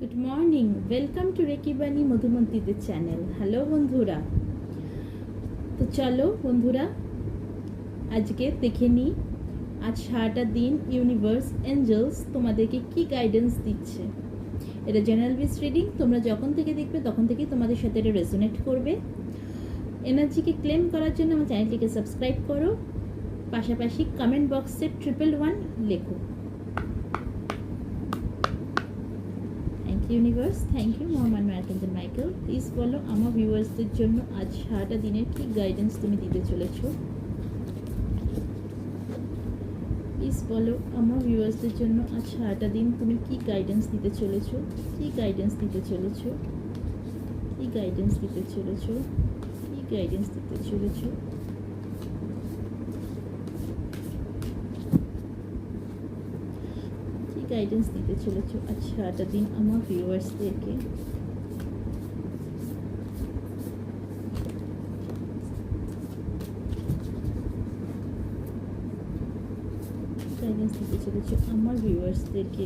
Good morning welcome to রেকিবানি মধুমন্তিদের channel hello বন্ধুরা। তো চলো, বন্ধুরা, আজকে দেখে নিই আজ সারাটা দিন ইউনিভার্স এঞ্জেলস তোমাদেরকে কি গাইডেন্স দিচ্ছে। এটা জেনারেল বিস রিডিং তোমরা যখন থেকে দেখবে, তখন থেকেই তোমাদের সাথে এটা রেজোনেট করবে। এনার্জিকে ক্লেম করার জন্য আমার চ্যানেলটিকে সাবস্ক্রাইব করো। পাশাপাশি কমেন্ট বক্সে ট্রিপল ওয়ান লেখো thank you universe thank you Mohammad মার্কেন্দ্র Michael please বলো আমার ভিউয়ার্সদের জন্য আজ সারাটা দিনের কি গাইডেন্স তুমি দিতে চলেছো? প্লিজ বলো আমার ভিউয়ার্সদের জন্য আজ সারাটা দিন তুমি কি গাইডেন্স দিতে চলেছো? কি গাইডেন্স দিতে চলেছো? কি গাইডেন্স দিতে চলেছো? কি গাইডেন্স দিতে চলেছো কি গাইডেন্স দিতে চলেছো আজ সারাটা দিন আমার ভিউয়ার্সদেরকে গাইডেন্স দিতে চলেছো আমার ভিউয়ার্সদেরকে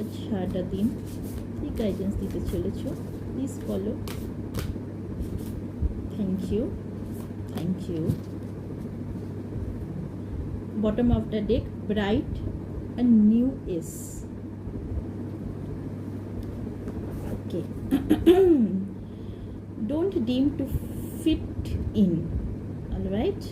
আজ সারাটা দিন কি গাইডেন্স দিতে চলেছো please follow thank you thank you bottom of the deck, bright and new is. don't deem to fit in all right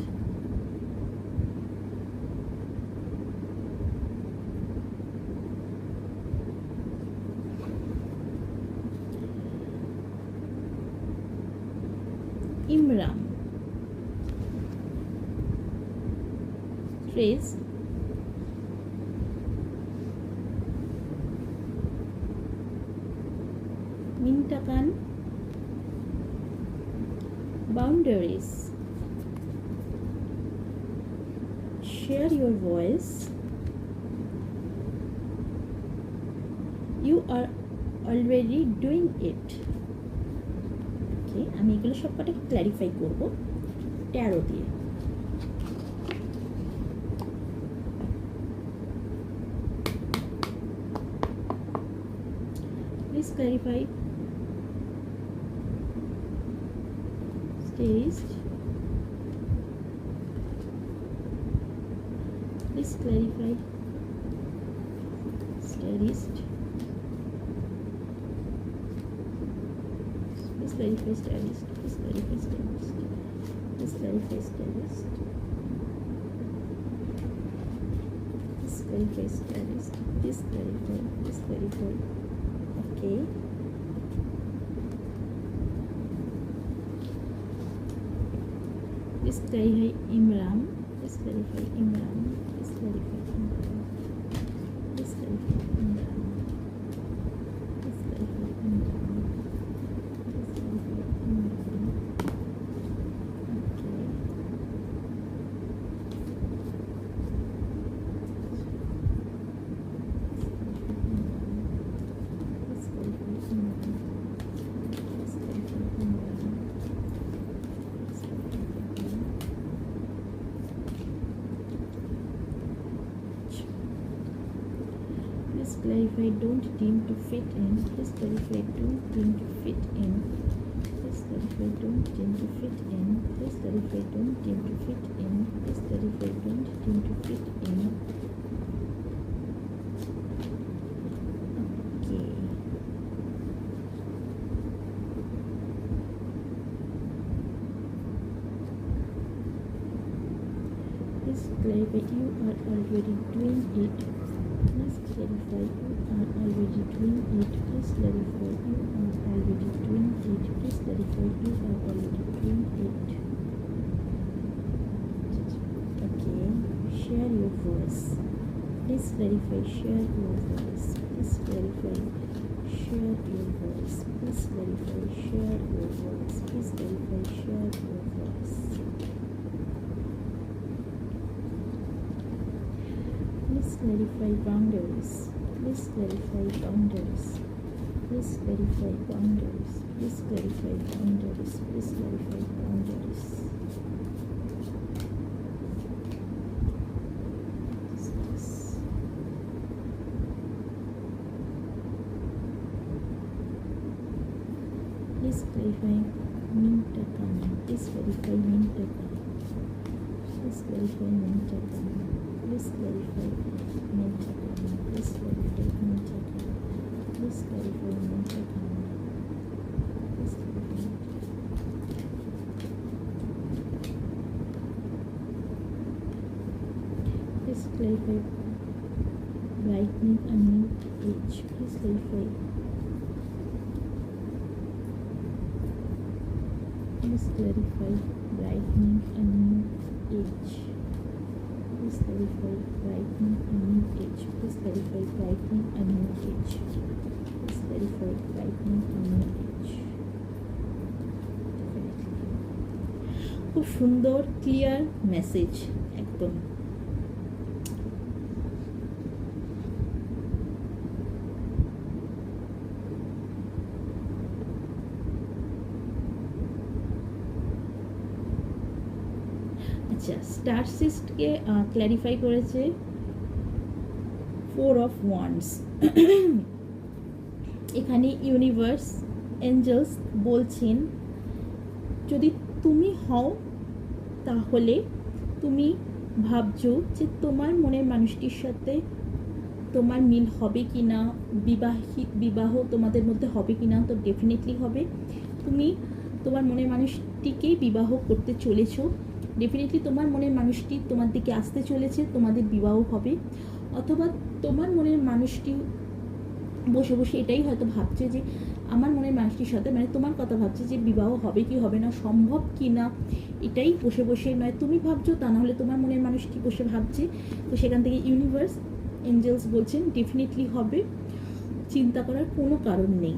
imram phrase mintakan boundaries share your voice you are already doing it okay আমি এগুলো সবকটাকে clarify করব tarot দিয়ে please clarify staged please clarify. Stylist. Please clarify stylist. Please clarify stylist. Please clarify stylist. Please clarify stylist. Please clarify. Please clarify. Okay please clarify imran please Clarify don't deem to fit in. Please clarify don't deem to fit in. Please clarify don't deem to fit in. Please clarify don't deem to fit in. Please clarify don't deem to fit in. Okay. Please clarify you are already doing it. Please clarify you are already doing Please clarify you are already doing it. Please clarify you are already doing it. Okay, share your voice. Please clarify, share your voice. Please clarify, share your voice. Please clarify, share your voice. Please clarify, share your voice. Please clarify boundaries. Please clarify boundaries. Please verify boundaries. Please verify boundaries. Please verify boundaries. Please verify mental planning. Please verify mental planning. Please verify mental planning. Please verify mental planning. Please verify mental planning. This clay paper clarify brightening a new page. Please clarify. This clarify brightening a new This Please clarify brightening a new খুব সুন্দর clear message একদম। আচ্ছা star সিস্টকে clarify করেছে। Four of wands এখানে universe angels বলছেন। যদি তুমি হও, তাহলে তুমি ভাবছ যে তোমার মনের মানুষটির সাথে তোমার মিল হবে কি না বিবাহিত, বিবাহ তোমাদের মধ্যে হবে কি না তো ডেফিনেটলি হবে। তুমি তোমার মনের মানুষটিকেই বিবাহ করতে চলেছো। ডেফিনেটলি তোমার মনের মানুষটি তোমার দিকে আসতে চলেছে, তোমাদের বিবাহ হবে। অথবা তোমার মনের মানুষটি বসে বসে এটাই হয়তো ভাবছে যে আমার মনের মানুষটির সাথে মানে তোমার কথা ভাবছে যে বিবাহ হবে কি হবে না, সম্ভব কি না, এটাই বসে বসে নয় তুমি ভাবছ তা নাহলে তোমার মনের মানুষটি বসে ভাবছে। তো সেখান থেকে ইউনিভার্স এঞ্জেলস বলছেন ডেফিনেটলি হবে। চিন্তা করার কোনো কারণ নেই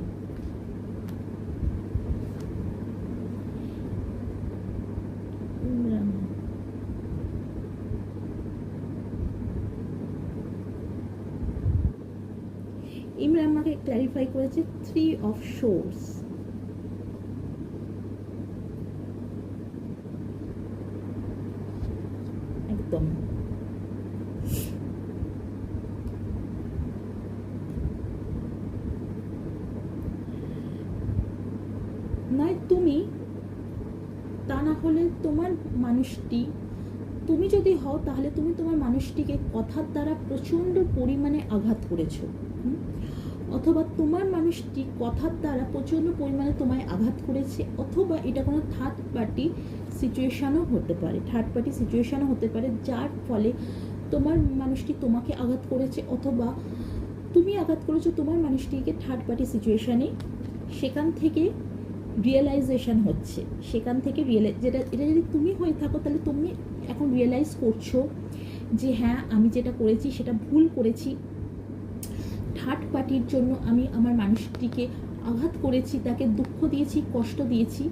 ইমরান আমাকে ক্ল্যারিফাই করেছে থ্রি অফ শোর্স একদম। নয়, তুমি, তা না হলে তোমার মানুষটি, তুমি যদি হও, তাহলে তুমি তোমার মানুষটিকে কথার দ্বারা প্রচণ্ড পরিমাণে আঘাত করেছ? অথবা তোমার মানুষটি কথার দ্বারা প্রচণ্ড পরিমাণে তোমায় আঘাত করেছে, অথবা এটা কোনো থার্ড পার্টি সিচুয়েশানও হতে পারে থার্ড পার্টি সিচুয়েশানও হতে পারে, যার ফলে তোমার মানুষটি তোমাকে আঘাত করেছে, অথবা তুমি আঘাত করেছ তোমার মানুষটিকে থার্ড পার্টি সিচুয়েশানে সেখান থেকে রিয়েলাইজেশন হচ্ছে। সেখান থেকে রিয়েলাইজ যেটা, এটা যদি তুমি হয়ে থাকো, তাহলে তুমি এখন রিয়েলাইজ করছ যে হ্যাঁ আমি যেটা করেছি সেটা ভুল করেছি। থার্ড পার্টির জন্য আমি আমার মানুষটিকে আঘাত করেছি, তাকে দুঃখ দিয়েছি, কষ্ট দিয়েছি।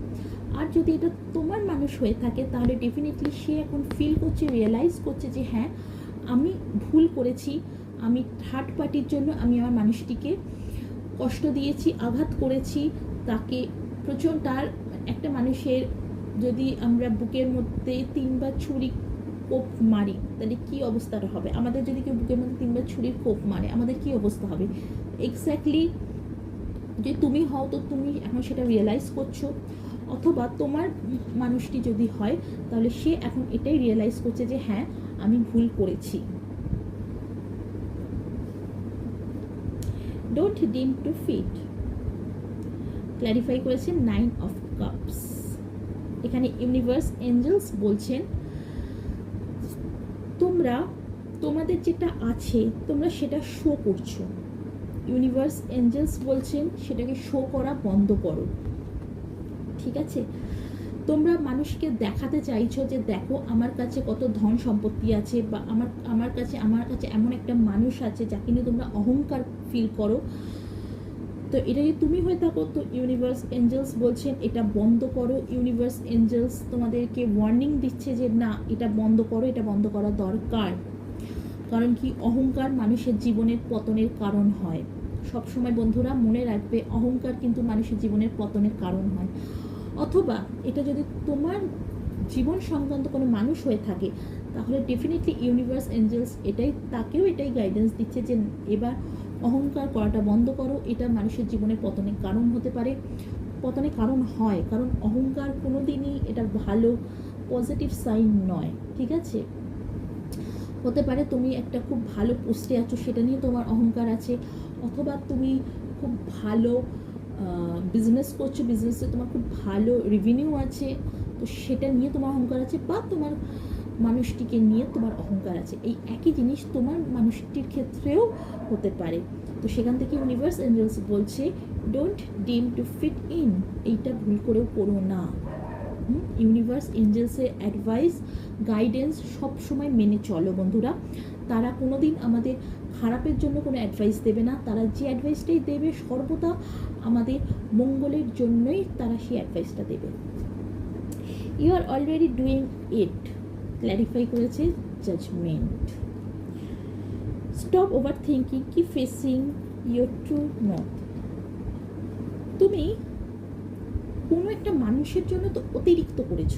আর যদি এটা তোমার মানুষ হয়ে থাকে, তাহলে ডেফিনেটলি সে এখন ফিল করছে রিয়েলাইজ করছে যে হ্যাঁ আমি ভুল করেছি, আমি থার্ড পার্টির জন্য আমি আমার মানুষটিকে কষ্ট দিয়েছি, আঘাত করেছি, তাকে প্রচণ্ড। তার একটা মানুষের যদি আমরা বুকের মধ্যে তিনবার ছুরি কোপ মারি, তাহলে কি অবস্থাটা হবে? আমাদের যদি কেউ বুকের মধ্যে তিনবার ছুরির কোপ মারে, আমাদের কি অবস্থা হবে? এক্স্যাক্টলি যে তুমি হও তো তুমি এখন সেটা রিয়েলাইজ করছ, অথবা তোমার মানুষটি যদি হয়, তাহলে সে এখন এটাই রিয়েলাইজ করছে যে হ্যাঁ আমি ভুল করেছি। Don't dim to fit clarify করেছেন নাইন অফ কাপস এখানে ইউনিভার্স এঞ্জেলস বলছেন তোমরা, তোমাদের যেটা আছে, তোমরা সেটা শো করছ। ইউনিভার্স এঞ্জেলস বলছেন, সেটাকে শো করা বন্ধ করো। ঠিক আছে? তোমরা মানুষকে দেখাতে চাইছো যে, দেখো, আমার কাছে কত ধন সম্পত্তি আছে বা আমার আমার কাছে আমার কাছে এমন একটা মানুষ আছে যাকে নিয়ে তোমরা অহংকার ফিল করো। তো এটা যদি তুমি হয়ে থাকো, তো ইউনিভার্স এঞ্জেলস বলছেন, এটা বন্ধ করো। ইউনিভার্স এঞ্জেলস তোমাদেরকে ওয়ার্নিং দিচ্ছে যে, না, এটা বন্ধ করো, এটা বন্ধ করা দরকার। কারণ কি? অহংকার মানুষের জীবনের পতনের কারণ হয়। সব সময় বন্ধুরা, মনে রাখবে, অহংকার কিন্তু মানুষের জীবনের পতনের কারণ হয়। অথবা এটা যদি তোমার জীবন সংক্রান্ত কোনো মানুষ হয়ে থাকে, তাহলে ডেফিনেটলি ইউনিভার্স এঞ্জেলস এটাই, তাকেও এটাই গাইডেন্স দিচ্ছে যে, এবার অহংকার করাটা বন্ধ করো, এটা মানুষের জীবনে পতনের কারণ হতে পারে। পতনের কারণ হয়, কারণ অহংকার কোনো দিনই এটা ভালো পজিটিভ সাইন নয়, ঠিক আছে? হতে পারে তুমি একটা খুব ভালো পোস্টে আছো, সেটা নিয়ে তোমার অহংকার আছে, অথবা তুমি খুব ভালো বিজনেস করছ বিজনেসে তোমার খুব ভালো রেভিনিউ আছে, তো সেটা নিয়ে তোমার অহংকার আছে, বা তোমার মানুষটিকে নিয়ে তোমার অহংকার আছে। এই একই জিনিস তোমার মানুষটির ক্ষেত্রেও হতে পারে। তো সেখান থেকে ইউনিভার্স এঞ্জেলস বলছে don't dim to fit in এইটা ভুল করেও করো না। ইউনিভার্স এঞ্জেলসের অ্যাডভাইস গাইডেন্স সব সময় মেনে চলো বন্ধুরা। তারা কোনো দিন আমাদের খারাপের জন্য কোনো অ্যাডভাইস দেবে না। তারা যে অ্যাডভাইসটাই দেবে, সর্বদা আমাদের মঙ্গলের জন্যই তারা সেই অ্যাডভাইসটা দেবে। You are already doing it clarify করেছে জাজমেন্ট স্টপ ওভার থিঙ্কিং কি ফেসিং ইয়োর ট্রু নথ তুমি কোনো একটা মানুষের জন্য তো অতিরিক্ত করেছ,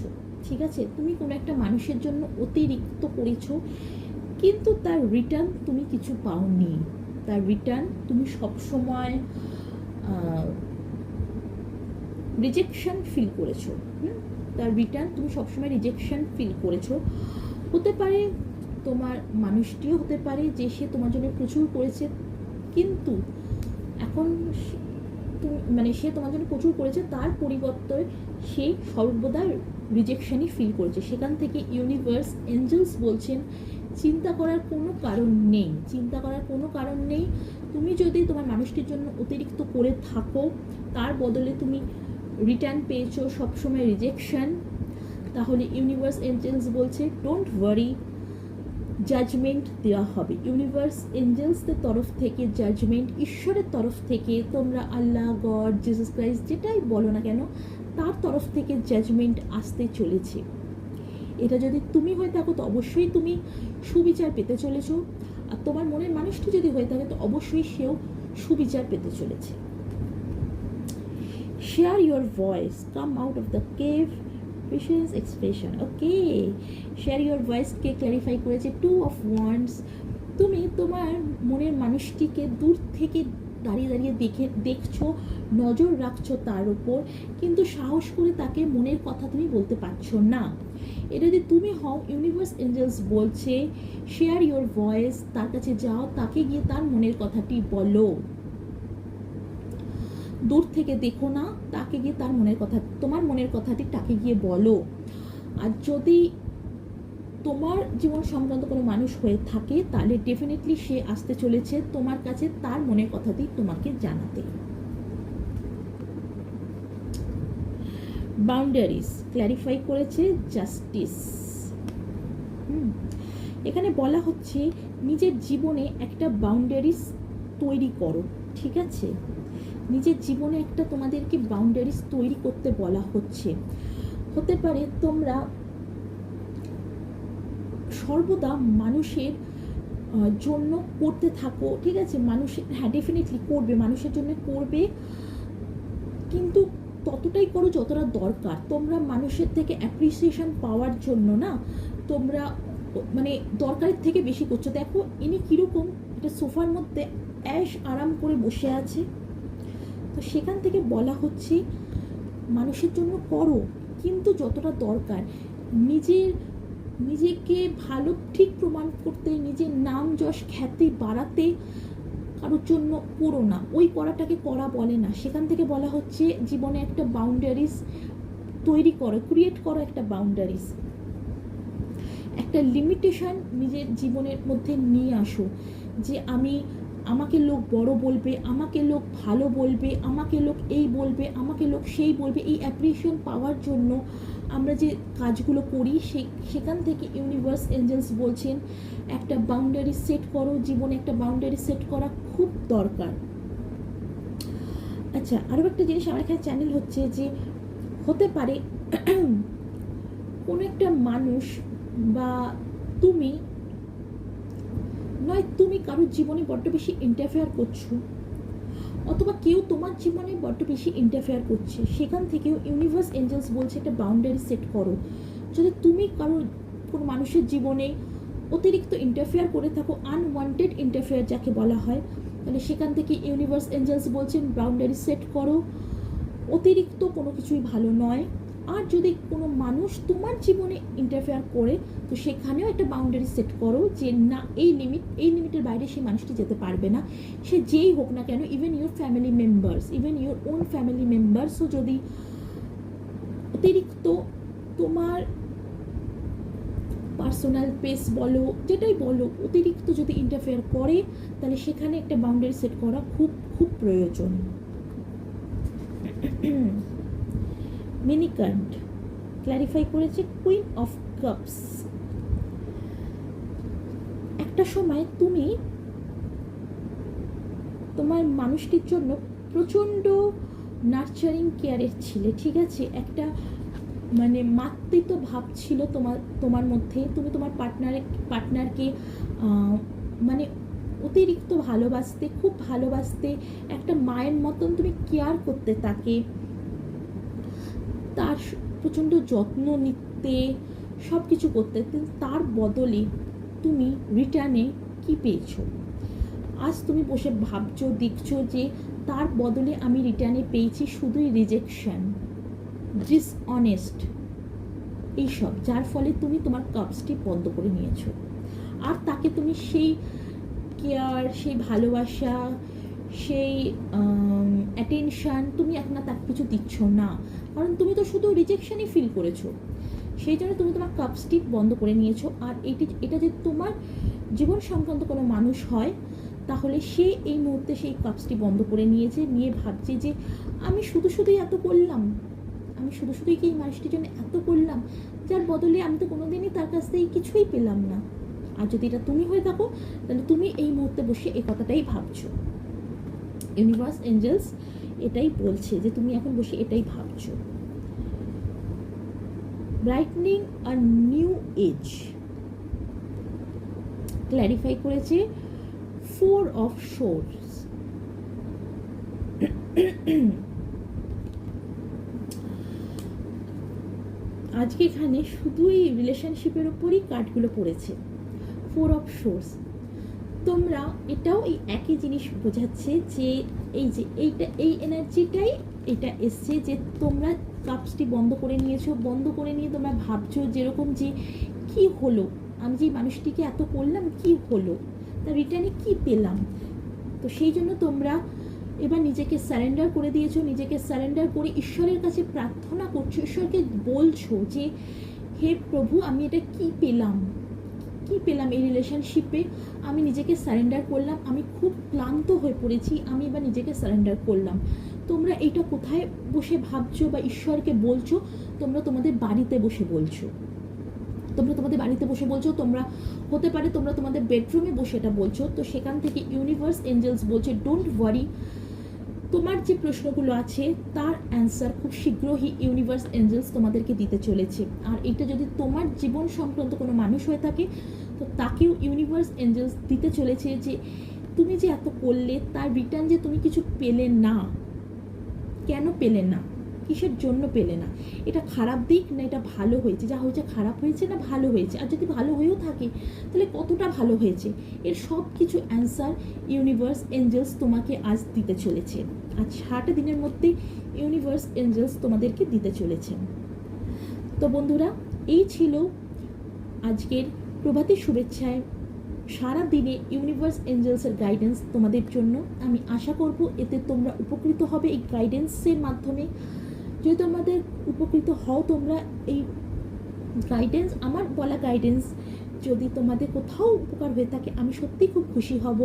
ঠিক আছে? তুমি কোনো একটা মানুষের জন্য অতিরিক্ত করেছ, কিন্তু তার রিটার্ন তুমি কিছু পাওনি। তার রিটার্ন তুমি সবসময় রিজেকশন ফিল করেছ, হুম? তার রিটার্ন তুমি সবসময় রিজেকশন ফিল করেছ। হতে পারে তোমার মানুষটিও হতে পারে যে সে তোমার জন্য প্রচুর করেছে, কিন্তু এখন মানে সে তোমার জন্য প্রচুর করেছে, তার পরিবর্তে সে সর্বদা রিজেকশনই ফিল করেছে। সেখান থেকে ইউনিভার্স এঞ্জেলস বলছেন, চিন্তা করার কোনো কারণ নেই, চিন্তা করার কোনো কারণ নেই। তুমি যদি তোমার মানুষটির জন্য অতিরিক্ত করে থাকো, তার বদলে তুমি রিটার্ন পেয়েছ সবসময় রিজেকশন তাহলে ইউনিভার্স এঞ্জেলস বলছে ডোন্ট ওয়ারি জাজমেন্ট দেওয়া হবে। ইউনিভার্স এঞ্জেলসদের তরফ থেকে জাজমেন্ট ঈশ্বরের তরফ থেকে, তোমরা আল্লাহ গড জিসাস ক্রাইস্ট যেটাই বলো না কেন, তার তরফ থেকে জাজমেন্ট আসতে চলেছে। এটা যদি তুমি হয়ে থাকো, তো অবশ্যই তুমি সুবিচার পেতে চলেছো। আর তোমার মনের মানুষটি যদি হয়ে থাকে, তো অবশ্যই সেও সুবিচার পেতে চলেছে। Share your voice come out of the cave patience expression okay share your ভয়েসকে clarify করেছে? টু অফ ওয়ান্ডস তুমি তোমার মনের মানুষটিকে দূর থেকে দাঁড়িয়ে দাঁড়িয়ে দেখে, দেখছ, নজর রাখছো তার উপর, কিন্তু সাহস করে তাকে মনের কথা তুমি বলতে পারছ না। এটা যদি তুমি হও ইউনিভার্স এঞ্জেলস বলছে শেয়ার ইউর ভয়েস তার কাছে যাও, তাকে গিয়ে তার মনের কথাটি বলো। দূর থেকে দেখো না, তাকে গিয়ে তার মনের কথা, তোমার মনের কথাটি তাকে গিয়ে বলো। আর যদি তোমার জীবন সংক্রান্ত কোনো মানুষ হয়ে থাকে, তাহলে ডেফিনেটলি সে আসতে চলেছে তোমার কাছে, তার মনের কথাটি তোমাকে জানাতে। বাউন্ডারিজ ক্ল্যারিফাই করেছে জাস্টিস এখানে বলা হচ্ছে, নিজের জীবনে একটা বাউন্ডারিজ তৈরি করো, ঠিক আছে? নিজের জীবনে একটা তোমাদেরকে বাউন্ডারিজ তৈরি করতে বলা হচ্ছে। হতে পারে তোমরা সর্বদা মানুষের জন্য করতে থাকো, ঠিক আছে? মানুষের হ্যাঁ ডেফিনেটলি করবে, মানুষের জন্য করবে। কিন্তু ততটাই করো যতটা দরকার। তোমরা মানুষের থেকে অ্যাপ্রিসিয়েশন পাওয়ার জন্য না, তোমরা মানে দরকারের থেকে বেশি করছ। দেখো, ইনি কীরকম, একটা সোফার মধ্যে অ্যাশ আরাম করে বসে আছে। তো সেখান থেকে বলা হচ্ছে, মানুষের জন্য করো, কিন্তু যতটা দরকার। নিজের, নিজেকে ভালো ঠিক প্রমাণ করতে, নিজের নাম যশ খ্যাতি বাড়াতে কারোর জন্য করো না। ওই করাটাকে করা বলে না। সেখান থেকে বলা হচ্ছে, জীবনে একটা বাউন্ডারিস তৈরি করো ক্রিয়েট করো একটা বাউন্ডারিস একটা লিমিটেশন নিজের জীবনের মধ্যে নিয়ে আসো, যে আমি আমাকে লোক বড় বলবে, আমাকে লোক ভালো বলবে, আমাকে লোক এই বলবে, আমাকে লোক সেই বলবে, এই অ্যাপ্রিসিয়েশন পাওয়ার জন্য আমরা যে কাজগুলো করি, সে, সেখান থেকে ইউনিভার্স এঞ্জেলস বলছেন, একটা বাউন্ডারি সেট করো, জীবনে একটা বাউন্ডারি সেট করা খুব দরকার। আচ্ছা আরও একটা জিনিস আমার এখানে চ্যানেল হচ্ছে যে, হতে পারে কোনো একটা মানুষ বা তুমি নয়, তুমি কারোর জীবনে বড্ড বেশি ইন্টারফেয়ার করছ, অথবা কেউ তোমার জীবনে বড্ড বেশি ইন্টারফেয়ার করছে, সেখান থেকেও ইউনিভার্স এঞ্জেলস বলছে একটা বাউন্ডারি সেট করো। যদি তুমি কারোর কোনো মানুষের জীবনে অতিরিক্ত ইন্টারফেয়ার করে থাকো আনওয়ান্টেড ইন্টারফেয়ার যাকে বলা হয়, তাহলে সেখান থেকে ইউনিভার্স এঞ্জেলস বলছেন বাউন্ডারি সেট করো। অতিরিক্ত কোনো কিছুই ভালো নয়। আর যদি কোনো মানুষ তোমার জীবনে ইন্টারফেয়ার করে, তো সেখানেও একটা বাউন্ডারি সেট করো যে না, এই লিমিট এই লিমিটের বাইরে সেই মানুষটি যেতে পারবে না। সে যেই হোক না কেন even your family members even your own family মেম্বার্সও যদি অতিরিক্ত তোমার পার্সোনাল পেস বলো, যেটাই বলো, অতিরিক্ত যদি ইন্টারফেয়ার করে, তাহলে সেখানে একটা বাউন্ডারি সেট করা খুব খুব প্রয়োজন। মিনিকান্ট ক্ল্যারিফাই করেছে কুইন অফ কাপস একটা সময় তুমি তোমার মানুষটির জন্য প্রচণ্ড নার্চারিং কেয়ারের ছিলে, ঠিক আছে? একটা মানে মাতৃত্ব ভাব ছিল তোমার তোমার মধ্যে। তুমি তোমার পার্টনারে পার্টনারকে মানে অতিরিক্ত ভালোবাসতে, খুব ভালোবাসতে, একটা মায়ের মতন তুমি কেয়ার করতে তাকে। প্রচণ্ড যত্ন নিতে সব কিছু করতে, কিন্তু তার বদলে তুমি রিটার্নে কি পেয়েছ? আজ তুমি বসে ভাবছ, দেখছ যে তার বদলে আমি রিটার্নে পেয়েছি শুধুই রিজেকশন ডিসঅনেস্ট এইসব, যার ফলে তুমি তোমার কাপসটি বন্ধ করে নিয়েছো। আর তাকে তুমি সেই কেয়ার সেই ভালোবাসা সেই অ্যাটেনশান তুমি এখন তাকে কিছু দিচ্ছ না। কারণ তুমি তো শুধু রিজেকশনই ফিল করেছ। সেই জন্য তুমি তোমার কাপ কাপসটি বন্ধ করে নিয়েছো। আর এটি, এটা যদি তোমার জীবন সংক্রান্ত কোনো মানুষ হয়, তাহলে সে এই মুহূর্তে সেই কাপসটি বন্ধ করে নিয়েছে, নিয়ে ভাবছে যে, আমি শুধু শুধুই এত করলাম। আমি শুধু শুধুই কি এই মানুষটির জন্য এত করলাম? যার বদলে আমি তো কোনোদিনই তার কাছ থেকে কিছুই পেলাম না। আর যদি এটা তুমি হয়ে থাকো, তাহলে তুমি এই মুহূর্তে বসে এই কথাটাই ভাবছ। ইউনিভার্স এঞ্জেলস এটাই বলছে যে তুমি এখন বসে এটাই ভাবছ। ব্রাইটনিং আর নিউ এজ ক্ল্যারিফাই করেছে ফোর অফ শোর্স আজকে এখানে শুধুই রিলেশনশিপের ওপরই কার্ডগুলো পড়েছে। ফোর অফ শোর্স তোমরা এটাও এই একই জিনিস বোঝাচ্ছে যে এই যে এইটা, এই এনার্জিটাই এটা এসছে যে তোমরা কাপসটি বন্ধ করে নিয়েছো, বন্ধ করে নিয়ে তোমরা ভাবছ যেরকম যে কি হলো? আমি যে মানুষটিকে এত করলাম, কি হলো? তার রিটার্নে কি পেলাম? তো সেই জন্য তোমরা এবার নিজেকে স্যারেন্ডার করে দিয়েছ, নিজেকে স্যারেন্ডার করে ঈশ্বরের কাছে প্রার্থনা করছ, ঈশ্বরকে বলছো যে, হে প্রভু, আমি এটা কি পেলাম? কি পেলাম এই রিলেশনশিপে আমি নিজেকে সারেন্ডার করলাম, আমি খুব ক্লান্ত হয়ে পড়েছি, আমি এবার নিজেকে সারেন্ডার করলাম। তোমরা এইটা কোথায় বসে ভাবছ বা ঈশ্বরকে বলছো? তোমরা তোমাদের বাড়িতে বসে বলছো। তোমরা তোমাদের বাড়িতে বসে বলছো, তোমরা হতে পারে তোমরা তোমাদের বেডরুমে বসে এটা বলছো। তো সেখান থেকে ইউনিভার্স এঞ্জেলস বলছে ডোন্ট ওয়ারি তোমার যে প্রশ্নগুলো আছে, তার অ্যান্সার খুব শীঘ্রই ইউনিভার্স এঞ্জেলস তোমাদেরকে দিতে চলেছে। আর এটা যদি তোমার জীবন সংক্রান্ত কোনো মানুষ হয়ে থাকে, তো তাকেও ইউনিভার্স এঞ্জেলস দিতে চলেছে যে, তুমি যে এত করলে, তার রিটার্ন যে তুমি কিছু পেলে না, কেন পেলে না? কিসের জন্য পেলে না? এটা খারাপ দিক না এটা ভালো হয়েছে? যা হয়েছে খারাপ হয়েছে না ভালো হয়েছে? আর যদি ভালো হয়েও থাকে, তাহলে কতটা ভালো হয়েছে? এর সব কিছু অ্যান্সার ইউনিভার্স এঞ্জেলস তোমাকে আজ দিতে চলেছে। আজ সারাটা দিনের মধ্যে ইউনিভার্স এঞ্জেলস তোমাদেরকে দিতে চলেছে। তো বন্ধুরা, এই ছিল আজকের প্রভাতী শুভেচ্ছায়। সারা দিনে ইউনিভার্স এঞ্জেলসের গাইডেন্স তোমাদের জন্য। আমি আশা করব এতে তোমরা উপকৃত হবে এই গাইডেন্সের মাধ্যমে। যদি তোমাদের উপকৃত হও, তোমরা এই গাইডেন্স আমার বলা গাইডেন্স যদি তোমাদের কোথাও উপকার হয়ে থাকে, আমি সত্যিই খুব খুশি হব।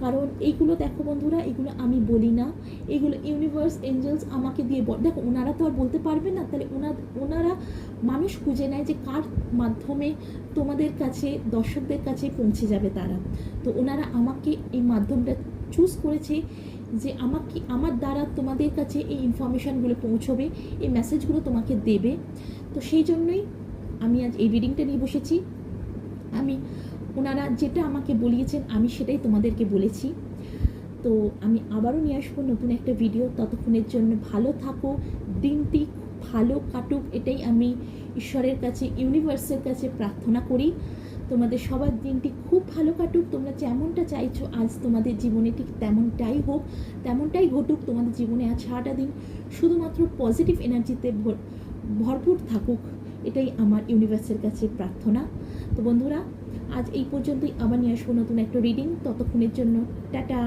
কারণ এইগুলো দেখো বন্ধুরা, এগুলো আমি বলি না। এগুলো ইউনিভার্স এঞ্জেলস আমাকে দিয়ে বল দেখো, ওনারা তো আর বলতে পারবে না। তাহলে ওনার ওনারা মানুষ খুঁজে নেয় যে কার মাধ্যমে তোমাদের কাছে, দর্শকদের কাছে পৌঁছে যাবে তারা। তো ওনারা আমাকে এই মাধ্যমটা চুজ করেছে। যে আমাকে আমার দ্বারা তোমাদের কাছে এই ইনফরমেশানগুলো পৌঁছবে, এই মেসেজগুলো তোমাকে দেবে। তো সেই জন্যই আমি আজ এই রিডিংটা নিয়ে বসেছি। আমি, ওনারা যেটা আমাকে বলিয়েছেন, আমি সেটাই তোমাদেরকে বলেছি। তো আমি আবারও নিয়ে আসব নতুন একটা ভিডিও ততক্ষণের জন্য ভালো থাকো। দিনটি ভালো কাটুক, এটাই আমি ঈশ্বরের কাছে ইউনিভার্সের কাছে প্রার্থনা করি। তোমাদের সবার দিনটি খুব ভালো কাটুক, তোমরা যেমনটা চাইছো আজ তোমাদের জীবনে ঠিক তেমনটাই হোক, তেমনটাই ঘটুক, তোমাদের জীবনে আজ সারাটা দিন শুধুমাত্র পজিটিভ এনার্জিতে ভরপুর থাকুক, এটাই আমার ইউনিভার্সের কাছে প্রার্থনা। তো বন্ধুরা, আজ এই পর্যন্তই, আবার নিয়ে আসব নতুন একটা রিডিং ততক্ষণের জন্য, টাটা!